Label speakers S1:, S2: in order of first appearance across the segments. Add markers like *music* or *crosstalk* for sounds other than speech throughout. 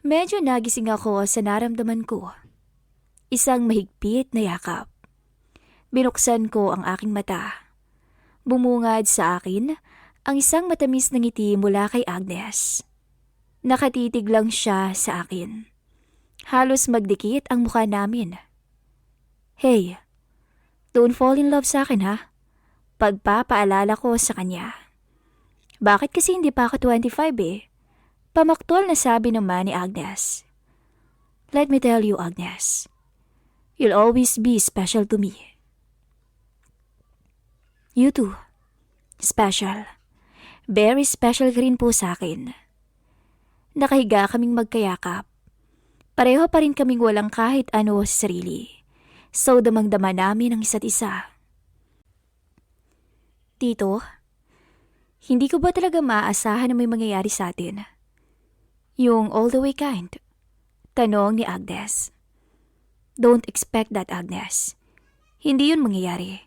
S1: Medyo nagising ako sa naramdaman ko. Isang mahigpit na yakap. Binuksan ko ang aking mata. Bumungad sa akin ang isang matamis na ngiti mula kay Agnes. Nakatitig lang siya sa akin. Halos magdikit ang mukha namin. Hey, don't fall in love sa akin ha. Pagpapaalala ko sa kanya. Bakit kasi hindi pa ako 25 eh? Pamaktol na sabi naman ni Agnes. Let me tell you, Agnes. You'll always be special to me. You too. Special. Very special ka rin po sa akin. Nakahiga kaming magkayakap. Pareho pa rin kaming walang kahit ano sa sarili. So damang-dama namin ang isa't isa. Tito, hindi ko ba talaga maaasahan na may mangyayari sa atin? Yung all the way kind? Tanong ni Agnes. Don't expect that, Agnes. Hindi yun mangyayari.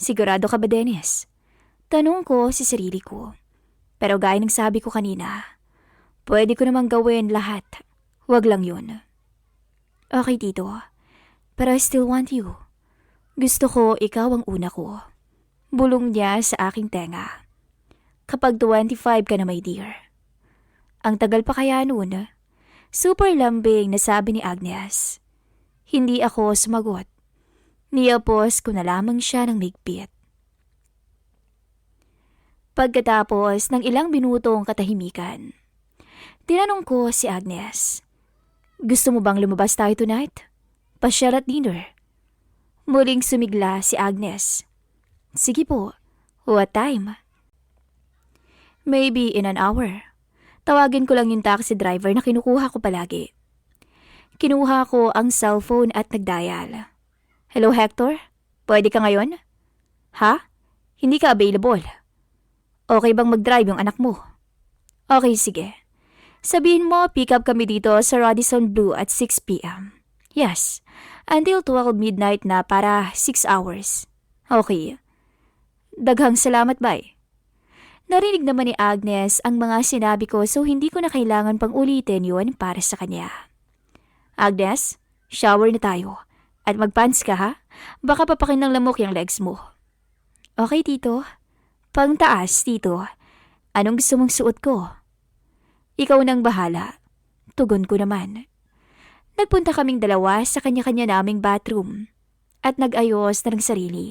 S1: Sigurado ka ba, Dennis? Tanong ko si sarili ko. Pero gaya ng sabi ko kanina, pwede ko namang gawin lahat. Wag lang yun. Okay, Tito. But I still want you. Gusto ko ikaw ang una ko. Bulong niya sa aking tenga. Kapag 25 ka na, my dear. Ang tagal pa kaya noon. Super lambing na sabi ni Agnes. Hindi ako sumagot. Niyapos ko na lamang siya ng migpit. Pagkatapos ng ilang minutong katahimikan, tinanong ko si Agnes, Gusto mo bang lumabas tayo tonight? Pasyal at dinner. Muling sumigla si Agnes. Sige po. What time? Maybe in an hour. Tawagin ko lang yung taxi driver na kinukuha ko palagi. Kinuha ko ang cellphone at nagdial. Hello Hector? Pwede ka ngayon? Ha? Hindi ka available. Okay bang mag-drive yung anak mo? Okay, sige. Sabihin mo, pick up kami dito sa Radisson Blue at 6pm. Yes, until 12 midnight na para 6 hours. Okay. Daghang salamat, bye. Narinig naman ni Agnes ang mga sinabi ko so hindi ko na kailangan pang ulitin yun para sa kanya. Agnes, shower na tayo. At magpants ka ha? Baka papakin ng lamok yung legs mo. Okay, tito. Pang taas, tito. Anong gusto mong suot ko? Ikaw nang bahala. Tugon ko naman. Nagpunta kaming dalawa sa kanya-kanya naming bathroom at nag-ayos na ng sarili.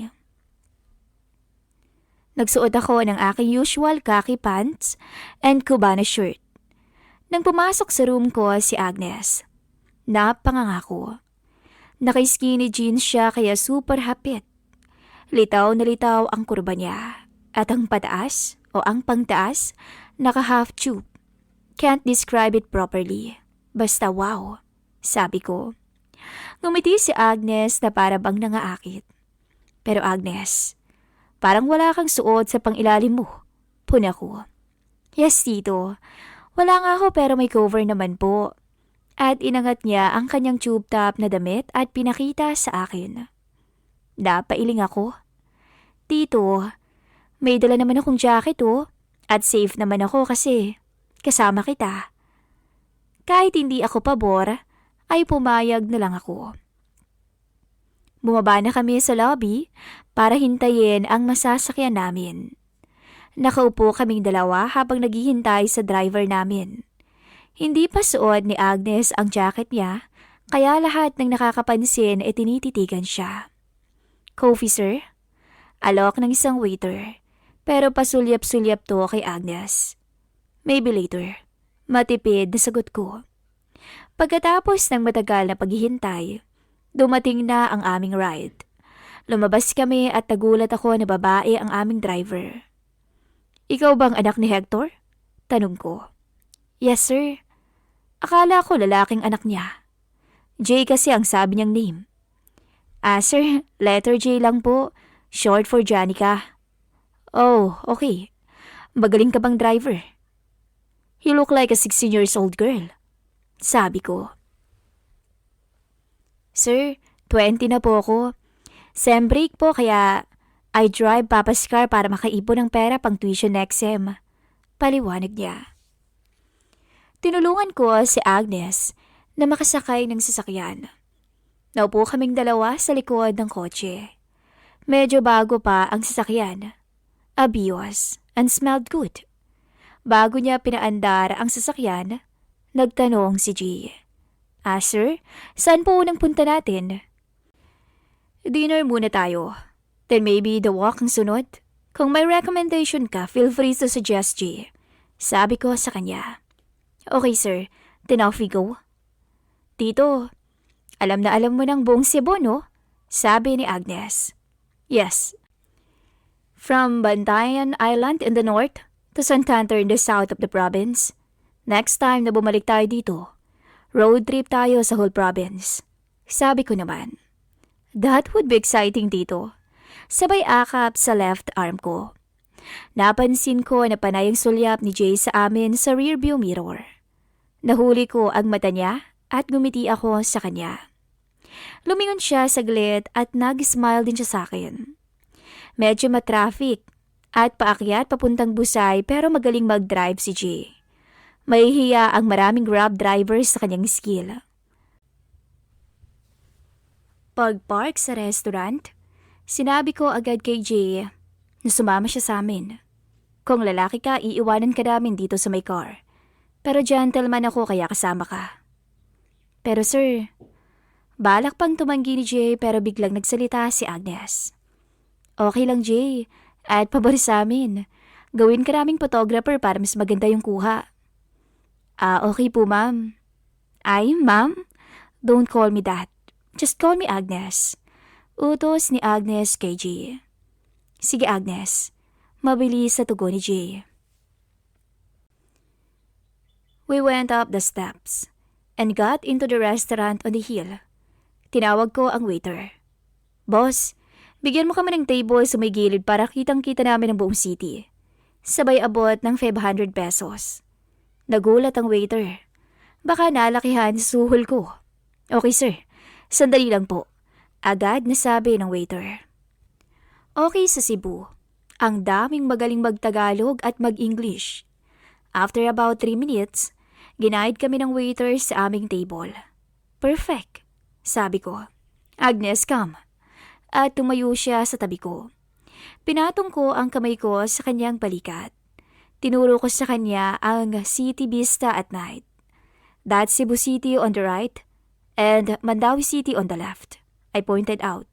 S1: Nagsuot ako ng aking usual khaki pants and Cubana shirt. Nang pumasok sa room ko si Agnes, napangangako. Naka-skinny jeans siya kaya super hapit. Litaw na litaw ang kurba niya. At ang pataas o ang pangtaas, naka-half tube. Can't describe it properly. Basta wow, sabi ko. Ngumiti si Agnes na para bang nangaakit. Pero Agnes, Parang wala kang suot sa pangilalim mo. Puna ko. Yes, tito. Wala nga ako pero may cover naman po. At inangat niya ang kanyang tube top na damit at pinakita sa akin. Napailing ako. Tito, may dala naman akong jacket oh. At safe naman ako kasi kasama kita. Kahit hindi ako pabor, ay pumayag na lang ako. Bumaba na kami sa lobby para hintayin ang masasakyan namin. Nakaupo kaming dalawa habang naghihintay sa driver namin. Hindi pa suot ni Agnes ang jacket niya, kaya lahat ng nakakapansin ay tinititigan siya. Coffee, sir? Alok ng isang waiter, pero pasulyap-sulyap to kay Agnes. Maybe later. Matipid na sagot ko. Pagkatapos ng matagal na paghihintay, Dumating na ang aming ride. Lumabas kami at nagulat ako na babae ang aming driver. Ikaw bang anak ni Hector? Tanong ko. Yes, sir. Akala ko lalaking anak niya. Jay kasi ang sabi niyang name. Ah, sir, *laughs* letter J lang po. Short for Janica. Oh, okay. Magaling ka bang driver? You look like a 16 years old girl. Sabi ko. Sir, 20 na po ako. Sem break po kaya I drive Papa's car para makaipon ng pera pang tuition next sem. Paliwanag niya. Tinulungan ko si Agnes na makasakay ng sasakyan. Naupo kaming dalawa sa likod ng kotse. Medyo bago pa ang sasakyan. Abiyos and smelled good. Bago niya pinaandar ang sasakyan, nagtanong si G. Ah, sir, saan po unang punta natin? Dinner muna tayo. Then maybe the walk ang sunod. Kung may recommendation ka, feel free to suggest, G. Sabi ko sa kanya. Okay, sir. Then off we go. Tito, alam na alam mo ng buong Cebu, no? Sabi ni Agnes. Yes. From Bantayan Island in the north to Santander in the south of the province. Next time na bumalik tayo dito, road trip tayo sa whole province. Sabi ko naman. That would be exciting dito. Sabay akap sa left arm ko. Napansin ko na panay ang sulyap ni Jay sa amin sa rearview mirror. Nahuli ko ang mata niya at gumiti ako sa kanya. Lumingon siya saglit at nag-smile din siya sa akin. Medyo matraffic at paakyat papuntang busay pero magaling mag-drive si Jay. Mahihiya ang maraming grab drivers sa kanyang skill. Pag-park sa restaurant, sinabi ko agad kay Jay na sumama siya sa amin. Kung lalaki ka, iiwanan ka namin dito sa may car. Pero gentleman ako kaya kasama ka. Pero sir, balak pang tumanggi ni Jay pero biglang nagsalita si Agnes. Okay lang Jay, at pabor sa amin. Gawin ka naming photographer para mas maganda yung kuha. Ah, okay po ma'am. Ay, ma'am? Don't call me that. Just call me Agnes. Utos ni Agnes kay Jay. Sige Agnes, mabilis sa tugon ni Jay. We went up the steps and got into the restaurant on the hill. Tinawag ko ang waiter. Boss, bigyan mo kami ng table sa may gilid para kitang-kita namin ang buong city. Sabay abot ng 500 pesos. Nagulat ang waiter. Baka nalakihan suhol ko. Okay sir, sandali lang po. Agad nasabi ng waiter. Okay sa Cebu. Ang daming magaling magtagalog at mag-English. After about 3 minutes, ginaid kami ng waiter sa aming table. Perfect, sabi ko. Agnes, come. At tumayo siya sa tabi ko. Pinatong ko ang kamay ko sa kanyang balikat. Tinuro ko sa kanya ang city vista at night. That's Cebu City on the right and Mandawi City on the left. I pointed out.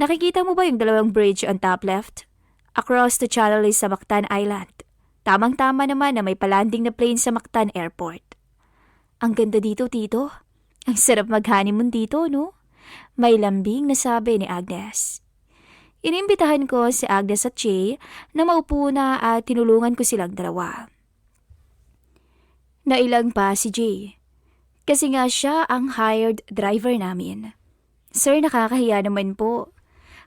S1: Nakikita mo ba yung dalawang bridge on top left? Across the channel is Mactan Island. Tamang-tama naman na may palanding na plane sa Mactan Airport. Ang ganda dito, Tito. Ang sarap mag-honeymoon dito, no? May lambing na sabi ni Agnes. Inimbitahan ko si Agnes at Jay na maupo na at tinulungan ko silang dalawa. Nailang pa si Jay. Kasi nga siya ang hired driver namin. Sir, nakakahiya naman po.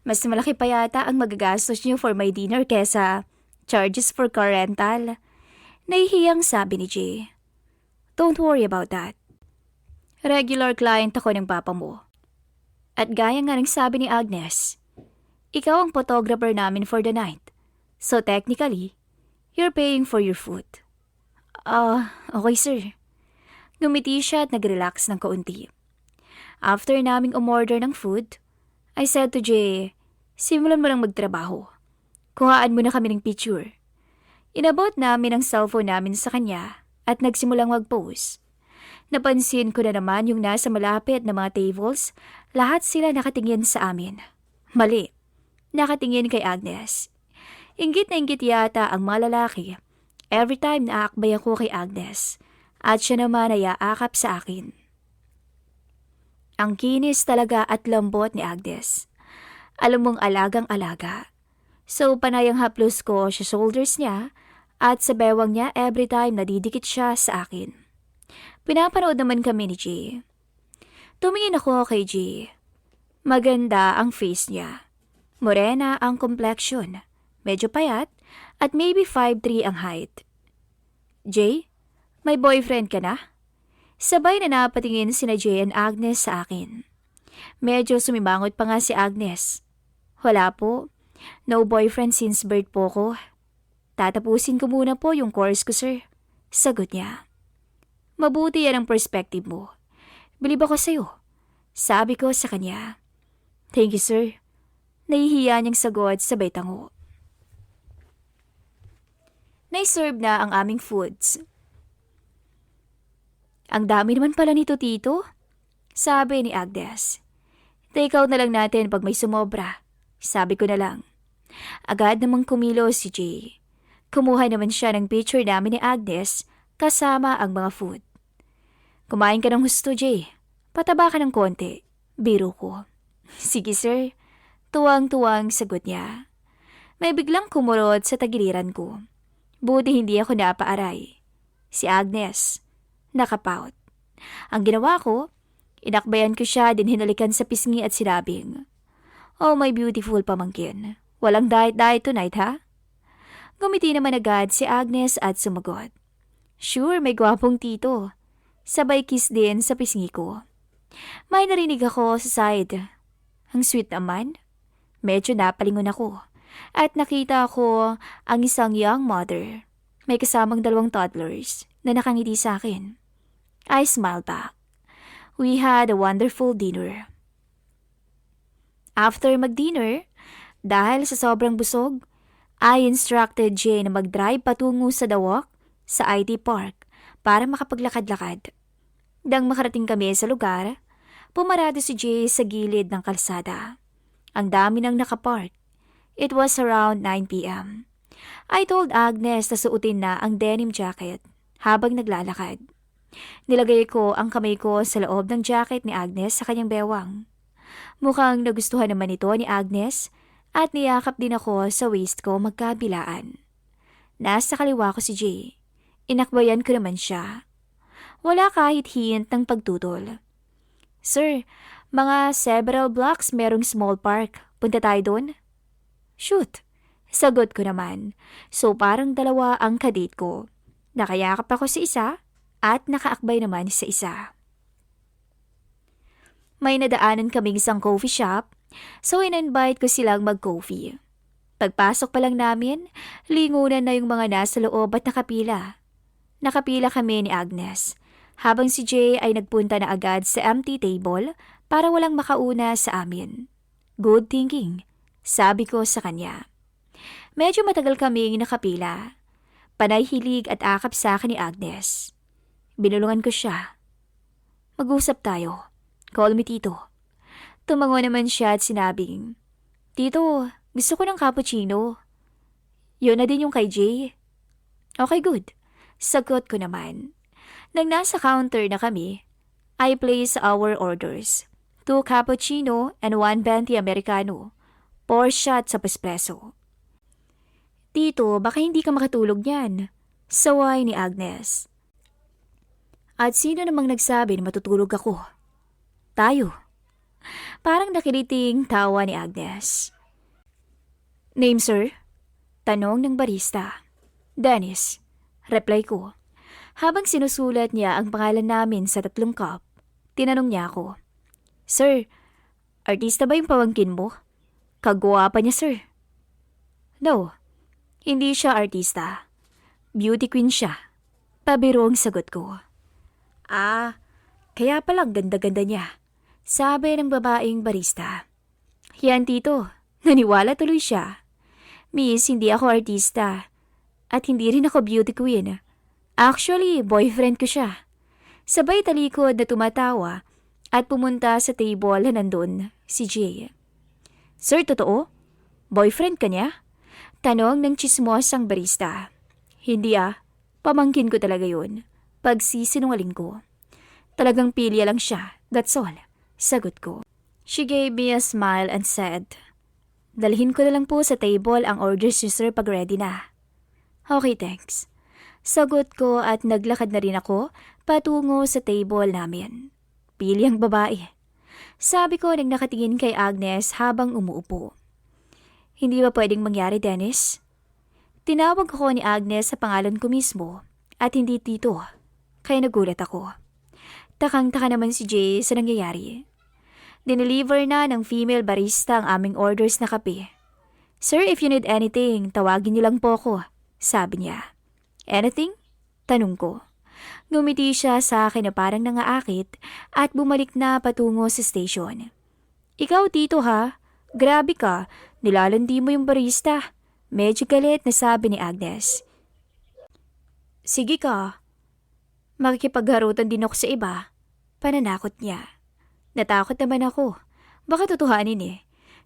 S1: Mas malaki pa yata ang magagastos niyo for my dinner kesa charges for car rental. Nahihiyang sabi ni Jay. Don't worry about that. Regular client ako ng papa mo. At gaya nga ng sabi ni Agnes, ikaw ang photographer namin for the night. So technically, you're paying for your food. Ah, uh, okay sir. Gumiti siya at nag-relax ng kaunti. After naming umorder ng food, I said to Jay, simulan mo lang magtrabaho. Kuhaan mo na kami ng picture. Inabot namin ang cellphone namin sa kanya at nagsimulang mag-pose. Napansin ko na naman yung nasa malapit na mga tables, lahat sila nakatingin sa amin. Mali, nakatingin kay Agnes. Ingit na ingit yata ang mga lalaki every time na aakbay ako kay Agnes at siya naman ay aakap sa akin. Ang kinis talaga at lambot ni Agnes. Alam mong alagang-alaga. So panayang haplos ko sa shoulders niya at sa bewang niya every time nadidikit siya sa akin. Pinapanood naman kami ni Jay. Tumingin ako kay Jay. Maganda ang face niya. Morena ang complexion. Medyo payat at maybe 5'3 ang height. Jay, may boyfriend ka na? Sabay na napatingin sina Jay and Agnes sa akin. Medyo sumimangot pa nga si Agnes. Wala po. No boyfriend since birth po ko. Tatapusin ko muna po yung course ko, sir. Sagot niya. Mabuti yan ang perspective mo. Bilib ako sa'yo. Sabi ko sa kanya. Thank you, sir. Nahihiya niyang sagot sabay tango. Naiserve na ang aming foods. Ang dami naman pala nito, tito. Sabi ni Agnes. Take out na lang natin pag may sumobra. Sabi ko na lang. Agad namang kumilos si Jay. Kumuha naman siya ng picture namin ni Agnes kasama ang mga food. Kumain ka ng husto, Jay. Pataba ka ng konti. Biro ko. *laughs* Sige, sir. Tuwang-tuwang sagot niya. May biglang kumurot sa tagiliran ko. Buti hindi ako napaaray. Si Agnes. Nakapout. Ang ginawa ko, inakbayan ko siya din hinalikan sa pisngi at sinabing, Oh, my beautiful pamangkin. Walang diet-diet tonight, ha? Gumiti naman agad si Agnes at sumagot. Sure, may gwapong tito. Sabay kiss din sa pisngi ko. May narinig ako sa side. Ang sweet naman. Medyo napalingon ako. At nakita ko ang isang young mother. May kasamang dalawang toddlers na nakangiti sa akin. I smiled back. We had a wonderful dinner. After mag-dinner, dahil sa sobrang busog, I instructed Jay na mag-drive patungo sa Dawak sa IT Park para makapaglakad-lakad. Nang makarating kami sa lugar, pumarado si Jay sa gilid ng kalsada. Ang dami nang nakapark. It was around 9pm. I told Agnes na suotin na ang denim jacket habang naglalakad. Nilagay ko ang kamay ko sa loob ng jacket ni Agnes sa kanyang bewang. Mukhang nagustuhan naman ito ni Agnes at niyakap din ako sa waist ko magkabilaan. Nasa kaliwa ko si Jay. Inakbayan ko naman siya. Wala kahit hint ng pagtutol. Sir, mga several blocks merong small park. Punta tayo doon? Shoot. Sagot ko naman. So parang dalawa ang kadate ko. Nakayakap ako sa isa at nakaakbay naman sa isa. May nadaanan kaming isang coffee shop, so in-invite ko silang mag-coffee. Pagpasok pa lang namin, lingunan na yung mga nasa loob at nakapila. Nakapila kami ni Agnes, habang si Jay ay nagpunta na agad sa empty table para walang makauna sa amin. Good thinking, sabi ko sa kanya. Medyo matagal kaming nakapila. Panay hilig at akap sa akin ni Agnes. Binulungan ko siya. Mag-usap tayo. Call me Tito. Tumango naman siya at sinabing, Tito, gusto ko ng cappuccino. Yun na din yung kay Jay. Okay, good. Sagot ko naman. Nang nasa counter na kami, I place our orders. Two cappuccino and one venti americano. Four shots of espresso. Tito, baka hindi ka makatulog niyan. Saway ni Agnes. At sino namang nagsabi na matutulog ako? Tayo. Parang nakiliting tawa ni Agnes. Name, sir? Tanong ng barista. Dennis. Reply ko. Habang sinusulat niya ang pangalan namin sa tatlong cup, tinanong niya ako. Sir, artista ba yung pamangkin mo? Kagwa pa niya, sir. No, hindi siya artista. Beauty queen siya. Pabiro ang sagot ko. Ah, kaya palang ganda-ganda niya. Sabi ng babaeng barista. Yan tito, naniwala tuloy siya. Miss, hindi ako artista. At hindi rin ako beauty queen. Actually, boyfriend ko siya. Sabay talikod na tumatawa at pumunta sa table na nandun, si Jay. Sir, totoo? Boyfriend ka niya? Tanong ng chismosang barista. Hindi ah, pamangkin ko talaga yun. Pagsisinungaling ko. Talagang pilya lang siya, that's all. Sagot ko. She gave me a smile and said, Dalhin ko na lang po sa table ang orders niyo sir pag ready na. Okay, thanks. Sagot ko at naglakad na rin ako patungo sa table namin. Pili ang babae. Sabi ko nang nakatingin kay Agnes habang umuupo. Hindi ba pwedeng mangyari, Dennis? Tinawag ko ni Agnes sa pangalan ko mismo at hindi tito. Kaya nagulat ako. Takang-taka naman si Jay sa nangyayari. Dineliver na ng female barista ang aming orders na kape. Sir, if you need anything, tawagin niyo lang po ako, sabi niya. Anything? Tanong ko. Ngumiti siya sa akin na parang nangaakit at bumalik na patungo sa station. Ikaw, Tito ha? Grabe ka, nilalandi mo yung barista. Medyo galit na sabi ni Agnes. Sige ka. Makikipagharutan din ako sa iba. Pananakot niya. Natakot naman ako. Baka tutuhanin eh.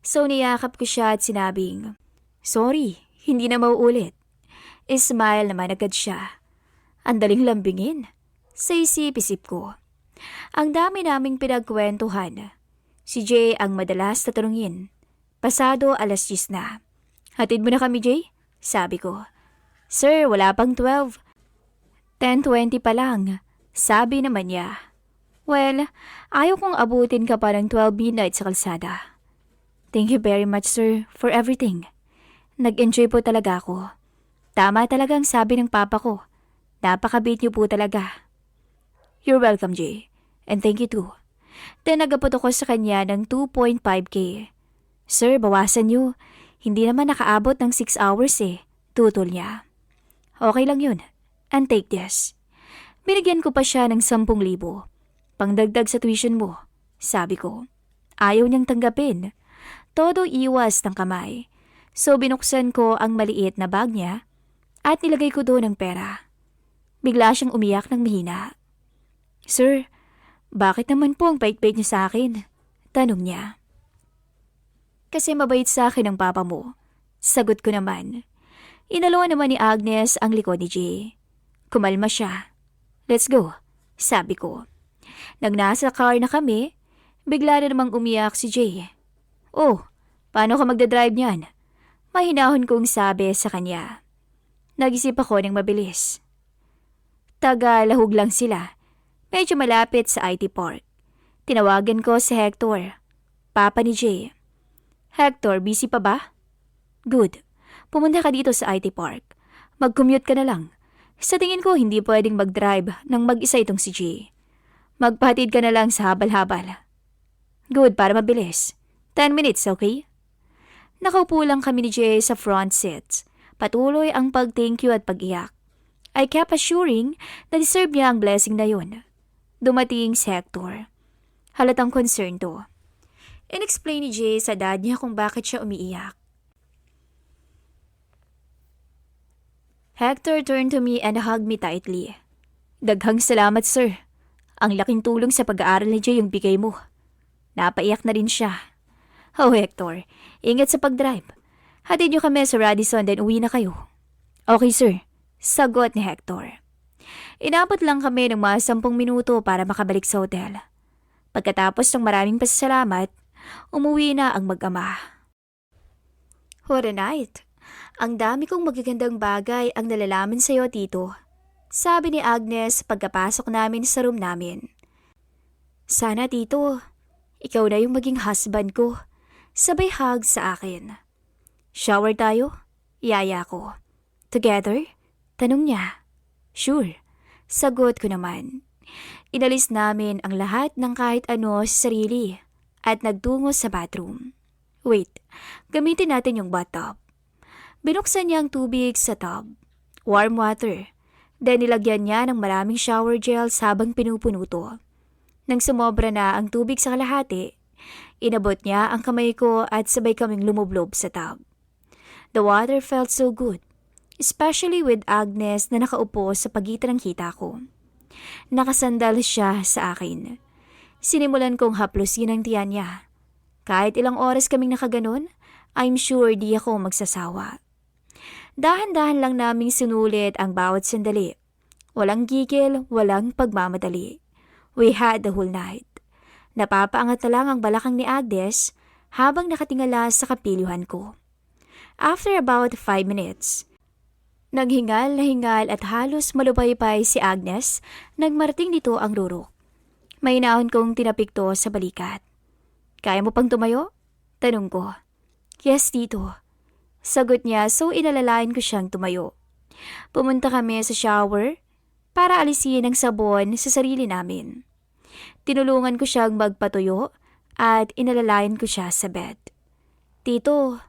S1: So niyakap ko siya at sinabing, Sorry, hindi na mauulit. Ismile naman agad siya. Ang daling lambingin. Sa isip-isip ko. Ang dami naming pinagkwentuhan. Si Jay ang madalas tatanungin. Pasado alas 10 na. Hatid mo na kami, Jay? Sabi ko. Sir, wala pang 12. 10.20 pa lang. Sabi naman niya. Well, ayaw kong abutin ka pa ng 12 midnight sa kalsada. Thank you very much, sir, for everything. Nag-enjoy po talaga ako. Tama talagang sabi ng papa ko. Napakabait niyo po talaga. You're welcome, Jay. And thank you too. Tinagapot ako sa kanya ng 2.5k. Sir, bawasan niyo. Hindi naman nakaabot ng 6 hours eh. Tutol niya. Okay lang yun. And take this. Binigyan ko pa siya ng 10,000. Pangdagdag sa tuition mo. Sabi ko. Ayaw niyang tanggapin. Todo iwas ng kamay. So binuksan ko ang maliit na bag niya at nilagay ko doon ang pera. Bigla siyang umiyak ng mahina. Sir, bakit naman po ang bait-bait niyo sa akin? Tanong niya. Kasi mabait sa akin ang papa mo. Sagot ko naman. Inalawa naman ni Agnes ang likod ni Jay. Kumalma siya. Let's go, sabi ko. Nang nasa car na kami, bigla na namang umiyak si Jay. Oh, paano ka magdadrive niyan? Mahinahon kong sabi sa kanya. Nag-isip ako ng mabilis. Taga-lahog lang sila. Medyo malapit sa IT Park. Tinawagan ko si Hector, papa ni Jay. Hector, busy pa ba? Good. Pumunta ka dito sa IT Park. Mag-commute ka na lang. Sa tingin ko, hindi pwedeng mag-drive nang mag-isa itong si Jay. Magpatid ka na lang sa habal-habal. Good, para mabilis. 10 minutes, okay? Nakaupo lang kami ni Jay sa front seat. Patuloy ang pag-thank you at pag-iyak. I kept assuring na deserve niya ang blessing na yun. Dumating si Hector. Halatang concern to. Inexplain ni Jay sa dad niya kung bakit siya umiiyak. Hector turned to me and hugged me tightly. Daghang salamat, sir. Ang laking tulong sa pag-aaral ni Jay yung bigay mo. Napaiyak na rin siya. Oh, Hector, ingat sa pag-drive. Hatid niyo kami sa Radisson then uwi na kayo. Okay, sir. Sagot ni Hector. Inabot lang kami ng mga sampung minuto para makabalik sa hotel. Pagkatapos ng maraming pasasalamat, umuwi na ang mag-ama. What a night! Ang dami kong magagandang bagay ang nalalaman sa'yo, Tito. Sabi ni Agnes pagkapasok namin sa room namin. Sana, Tito, ikaw na yung maging husband ko. Sabay hug sa akin. Shower tayo? Yaya ko. Together? Tanong niya. Sure. Sagot ko naman. Inalis namin ang lahat ng kahit ano sa sarili at nagtungo sa bathroom. Wait, gamitin natin yung bathtub. Binuksan niya ang tubig sa tub. Warm water. Then nilagyan niya ng maraming shower gels habang pinupuno to. Nang sumobra na ang tubig sa kalahati, inabot niya ang kamay ko at sabay kaming lumublob sa tub. The water felt so good, especially with Agnes na nakaupo sa pagitan ng kita ko. Nakasandal siya sa akin. Sinimulan kong haplusin ang tiyan niya. Kahit ilang oras kaming nakaganon, I'm sure di ako magsasawa. Dahan-dahan lang naming sinulit ang bawat sandali. Walang gigil, walang pagmamadali. We had the whole night. Napapaangat na lang ang balakang ni Agnes habang nakatingala sa kapilyuhan ko. After about five minutes, naghingal na hingal at halos malupaypay si Agnes nang marating dito ang rurok. May naon kong tinapik to sa balikat. Kaya mo pang tumayo? Tanong ko. Yes, tito. Sagot niya so inalalayan ko siyang tumayo. Pumunta kami sa shower para alisin ang sabon sa sarili namin. Tinulungan ko siyang magpatuyo at inalalayan ko siya sa bed. Tito,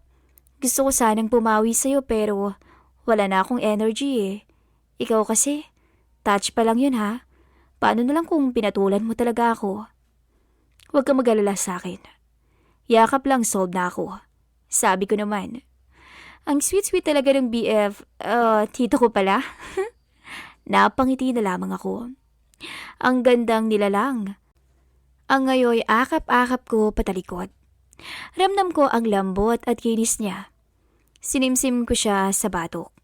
S1: gusto ko sanang pumawi sa'yo pero wala na akong energy eh. Ikaw kasi, Touch pa lang yun ha. Paano na lang kung pinatulan mo talaga ako? Huwag ka mag-alala sa akin. Yakap lang sold na ako. Sabi ko naman. Ang sweet-sweet talaga ng BF. Uh, tito ko pala. *laughs* Napangiti na lamang ako. Ang gandang nilalang. Ang ngayoy akap-akap ko patalikod. Ramdam ko ang lambot at kinis niya. Sinimsim ko siya sa batok.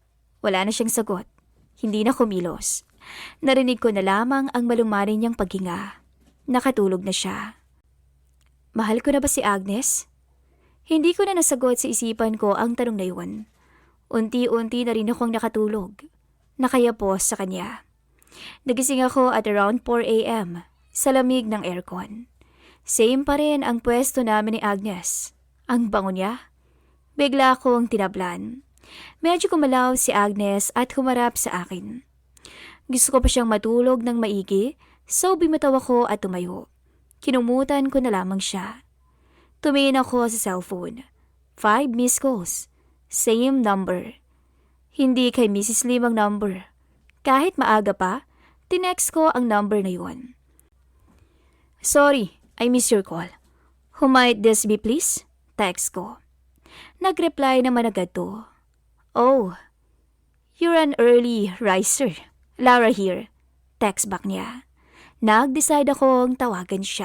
S1: Wala na siyang sagot. Hindi na kumilos. Narinig ko na lamang ang malumanin niyang paghinga. Nakatulog na siya. Mahal ko na ba si Agnes? Hindi ko na nasagot sa isipan ko ang tanong na yun. Unti-unti na rin akong nakatulog. Nakayapos sa kanya. Nagising ako at around 4 a.m. sa lamig ng aircon. Same pa rin ang pwesto namin ni Agnes. Ang bango niya. Bigla akong tinablan. Medyo kumalaw si Agnes at humarap sa akin. Gusto ko pa siyang matulog ng maigi, so bimataw ako at tumayo. Kinumutan ko na lamang siya. Tumingin ako sa cellphone. Five missed calls. Same number. Hindi kay Mrs. Lim ang number. Kahit maaga pa, tinext ko ang number na yun. Sorry, I missed your call. Who might this be please? Text ko. Nag-reply naman agad to. Oh, you're an early riser. Lara here. Text back niya. Nag-decide akong tawagan siya.